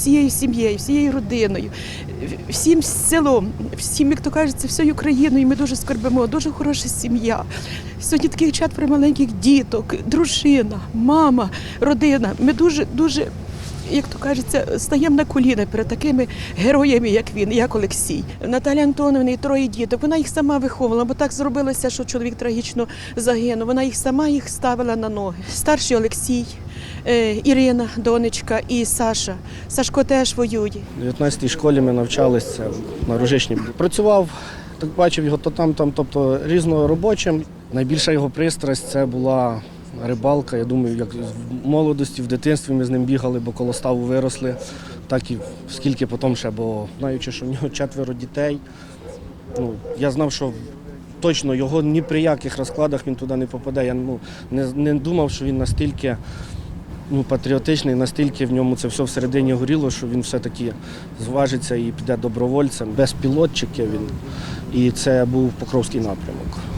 всією сім'єю, всією родиною, всім селом, всім, як то кажеться, всією країною. Ми дуже скорбимо, дуже хороша сім'я. Сьогодні таких четверо маленьких діток, дружина, мама, родина. Ми дуже, дуже. Як то кажеться, стаємо на коліна перед такими героями, як він, як Олексій. Наталя Антоновна і троє діток. Вона їх сама виховувала, бо так зробилося, що чоловік трагічно загинув. Вона їх сама їх ставила на ноги. Старший Олексій, е, Ірина, донечка і Саша. Сашко теж воює. У 19-й школі ми навчалися на Рожичні. Працював, так бачив його то там, там, тобто різноробочим. Найбільша його пристрасть це була рибалка. Я думаю, як в молодості, в дитинстві ми з ним бігали, бо коло ставу виросли, так і скільки потім ще, бо знаючи, що в нього четверо дітей. Ну, я знав, що точно його ні при яких розкладах він туди не попаде. Я ну, не, не думав, що він настільки ну, патріотичний, настільки в ньому це все всередині горіло, що він все-таки зважиться і піде добровольцем. Безпілотчики він. І це був Покровський напрямок.